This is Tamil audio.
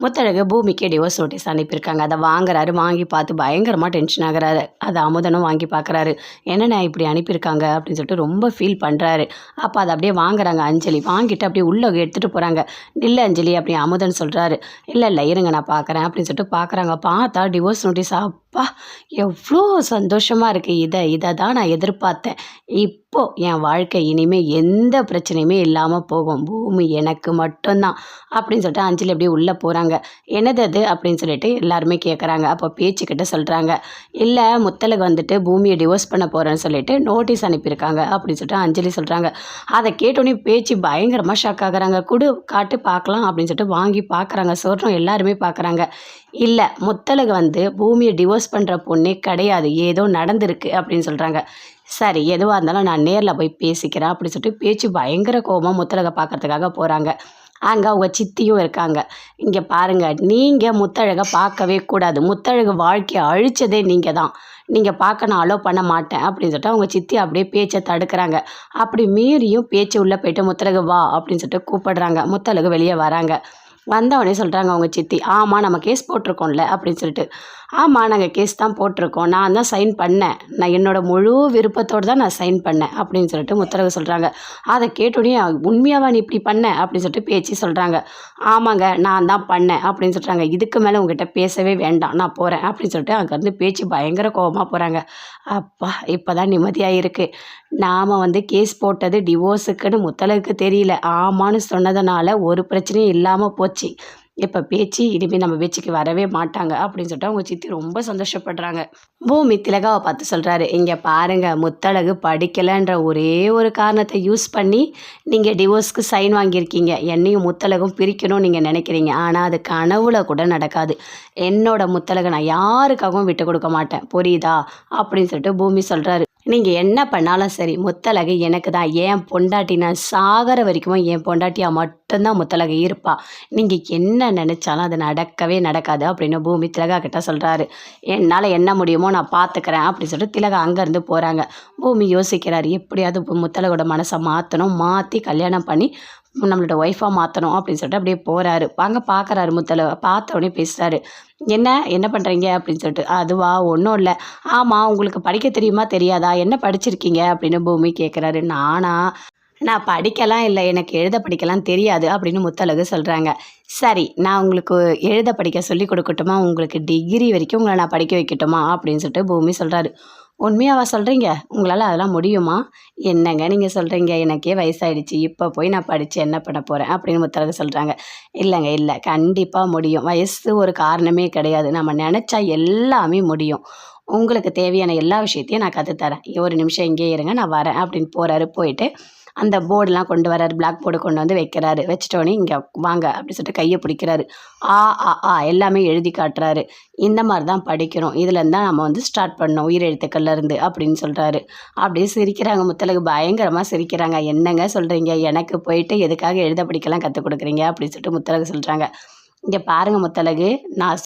முத்தழகு பூமிக்கு டிவோர்ஸ் நோட்டீஸ் அனுப்பியிருக்காங்க. அதை வாங்குறாரு வாங்கி பார்த்து பயங்கரமாக டென்ஷன் ஆகிறாரு. அதை அமுதனும் வாங்கி பார்க்குறாரு. என்னென்ன இப்படி அனுப்பியிருக்காங்க அப்படின்னு சொல்லிட்டு ரொம்ப ஃபீல் பண்ணுறாரு அப்போ அதை அப்படியே வாங்குறாங்க அஞ்சலி. வாங்கிட்டு அப்படியே உள்ளே எடுத்துகிட்டு போகிறாங்க இல்லை அஞ்சலி அப்படி அமுதன் சொல்கிறாரு இல்லை இல்லை இருங்க நான் பார்க்குறேன் அப்படின்னு சொல்லிட்டு பார்க்குறாங்க. பார்த்தா டிவோர்ஸ் நோட்டீஸ் அப்பா எவ்வளோ சந்தோஷமாக இருக்குது இதை இதை தான் நான் எதிர்பார்த்தேன். இப்போ என் வாழ்க்கை இனிமேல் எந்த பிரச்சனையுமே இல்லாமல் போகும். பூமி எனக்கு மட்டும்தான் அப்படின்னு சொல்லிட்டு அஞ்சலி அப்படியே உள்ளே போகிறாங்க என்னது அது அப்படின்னு சொல்லிட்டு எல்லாருமே கேட்குறாங்க அப்போ பேச்சுக்கிட்ட சொல்கிறாங்க இல்லை முத்தலுக்கு வந்துட்டு பூமியை டிவோர்ஸ் பண்ண போகிறேன்னு சொல்லிட்டு நோட்டீஸ் அனுப்பியிருக்காங்க அப்படின்னு சொல்லிட்டு அஞ்சலி சொல்கிறாங்க அதை கேட்டோன்னே பேச்சு பயங்கரமாக ஷாக் ஆகுறாங்க. குடு காட்டு பார்க்கலாம் அப்படின்னு சொல்லிட்டு வாங்கி பார்க்குறாங்க. சொல்கிறோம் எல்லாருமே பார்க்குறாங்க. இல்லை முத்தலுக்கு வந்து பூமியை டிவோர்ஸ் பண்ணுற பொண்ணே கிடையாது. ஏதோ நடந்திருக்கு அப்படின்னு சொல்கிறாங்க சரி எதுவாக இருந்தாலும் நான் நேரில் போய் பேசிக்கிறேன் அப்படின்னு சொல்லிட்டு பேச்சு பயங்கர கோபமாக முத்தழகை பார்க்கறதுக்காக போகிறாங்க அங்கே அவங்க சித்தியும் இருக்காங்க. இங்கே பாருங்கள் நீங்கள் முத்தழகை பார்க்கவே கூடாது. முத்தழகு வாழ்க்கையை அழிச்சதே நீங்கள் தான். நீங்கள் பார்க்க நான் அலோவ் பண்ண மாட்டேன் அப்படின்னு சொல்லிட்டு அவங்க சித்தி அப்படியே பேச்சை தடுக்கிறாங்க. அப்படி மீறியும் பேச்சு உள்ளே போயிட்டு முத்தழகு வா அப்படின்னு சொல்லிட்டு கூப்பிடுறாங்க. முத்தழகு வெளியே வராங்க. வந்தவொடனே சொல்கிறாங்க அவங்க சித்தி ஆமாம் நம்ம கேஸ் போட்டிருக்கோம்ல அப்படின்னு சொல்லிட்டு. ஆமாம் நாங்கள் கேஸ் தான் போட்டிருக்கோம். நான் தான் சைன் பண்ணேன். நான் என்னோட முழு விருப்பத்தோடு தான் நான் சைன் பண்ணேன் அப்படின்னு சொல்லிட்டு முத்தரவு சொல்கிறாங்க அதை கேட்டோடனே உண்மையாவா நீ இப்படி பண்ண? அப்படின்னு சொல்லிட்டு பேச்சு சொல்கிறாங்க ஆமாங்க நான் தான் பண்ணேன் அப்படின்னு சொல்கிறாங்க இதுக்கு மேலே உங்ககிட்ட பேசவே வேண்டாம். நான் போகிறேன் அப்படின்னு சொல்லிட்டு அங்கேருந்து பேச்சு பயங்கர கோபமாக போகிறாங்க அப்பா இப்போ தான் நிம்மதியாக இருக்குது நாம் வந்து கேஸ் போட்டது டிவோர்ஸுக்குன்னு முத்தளவுக்கு தெரியல. ஆமான்னு சொன்னதுனால ஒரு பிரச்சனையும் இல்லாமல் போச்சு. watching. இப்போ பேச்சு இனிமேல் நம்ம பேச்சுக்கு வரவே மாட்டாங்க அப்படின்னு சொல்லிட்டு அவங்க சித்தி ரொம்ப சந்தோஷப்படுறாங்க. பூமி திலகாவை பார்த்து சொல்கிறாரு இங்கே பாருங்கள் முத்தழகு படிக்கலைன்ற ஒரே ஒரு காரணத்தை யூஸ் பண்ணி நீங்கள் டிவோர்ஸ்க்கு சைன் வாங்கியிருக்கீங்க. என்னையும் முத்தழகும் பிரிக்கணும்னு நீங்கள் நினைக்கிறீங்க. ஆனால் அது கனவுல கூட நடக்காது. என்னோட முத்தழகை நான் யாருக்காகவும் விட்டு கொடுக்க மாட்டேன். புரியுதா? அப்படின்னு சொல்லிட்டு பூமி சொல்கிறாரு நீங்கள் என்ன பண்ணாலும் சரி முத்தலகு எனக்கு தான். ஏன் பொண்டாட்டி நான் சாகிற வரைக்கும் என் பொண்டாட்டியாக மட்டும்தான் முத்தலகு இருப்பா. நீங்கள் என்ன என்ன நினச்சாலும் அது நடக்கவே நடக்காது அப்படின்னு பூமி திலகா கிட்ட சொல்கிறாரு என்னால் என்ன முடியுமோ நான் பார்த்துக்கிறேன் அப்படின்னு சொல்லிட்டு திலகா அங்கேருந்து போகிறாங்க பூமி யோசிக்கிறாரு எப்படியாவது முத்தலகோட மனசை மாற்றணும் மாற்றி கல்யாணம் பண்ணி நம்மளோட ஒய்ஃபாக மாற்றணும் அப்படின்னு சொல்லிட்டு அப்படியே போகிறாரு அங்கே பார்க்குறாரு முத்தலை பார்த்த உடனே பேசுகிறாரு என்ன என்ன பண்ணுறீங்க அப்படின்னு சொல்லிட்டு அதுவா ஒன்றும் இல்லை. ஆமாம் உங்களுக்கு படிக்க தெரியுமா தெரியாதா? என்ன படிச்சிருக்கீங்க? அப்படின்னு பூமி கேட்குறாரு நானா நான் படிக்கலாம் இல்லை எனக்கு எழுத படிக்கலாம் தெரியாது அப்படின்னு முத்தழகு சொல்கிறாங்க சரி நான் உங்களுக்கு எழுத படிக்க சொல்லி கொடுக்கட்டுமா? உங்களுக்கு டிகிரி வரைக்கும் உங்களை நான் படிக்க வைக்கட்டுமா? அப்படின்னு சொல்லிட்டு பூமி சொல்கிறாரு உண்மையாவா சொல்கிறீங்க உங்களால் அதெல்லாம் முடியுமா? என்னங்க நீங்கள் சொல்கிறீங்க எனக்கே வயசாயிடுச்சு. இப்போ போய் நான் படித்து என்ன பண்ண போகிறேன் அப்படின்னு முத்தழகு சொல்கிறாங்க இல்லைங்க இல்லை. கண்டிப்பாக முடியும். வயசு ஒரு காரணமே கிடையாது. நம்ம நினச்சா எல்லாமே முடியும். உங்களுக்கு தேவையான எல்லா விஷயத்தையும் நான் கற்றுத்தரேன் ஒரு நிமிஷம் இங்கே இருங்க. நான் வரேன் அப்படின்னு போகிறாரு போயிட்டு அந்த போர்டெலாம் கொண்டு வராரு பிளாக் போர்டு கொண்டு வந்து வைக்கிறாரு. வச்சிட்டோன்னே இங்கே வாங்க அப்படி சொல்லிட்டு கையை பிடிக்கிறாரு. ஆ ஆ ஆ எல்லாமே எழுதி காட்டுறாரு. இந்த மாதிரி தான் படிக்கணும் இதுலேருந்து தான் நம்ம வந்து ஸ்டார்ட் பண்ணோம் உயிரெழுத்துக்கள்லேருந்து அப்படின்னு சொல்கிறாரு அப்படியே சிரிக்கிறாங்க முத்தலகு. பயங்கரமாக சிரிக்கிறாங்க. என்னங்க சொல்கிறீங்க எனக்கு போயிட்டு எதுக்காக எழுத படிக்கலாம் கற்றுக் கொடுக்குறீங்க? அப்படின்னு சொல்லிட்டு முத்தலகு சொல்கிறாங்க இங்கே பாருங்கள் முத்தலகு. நான்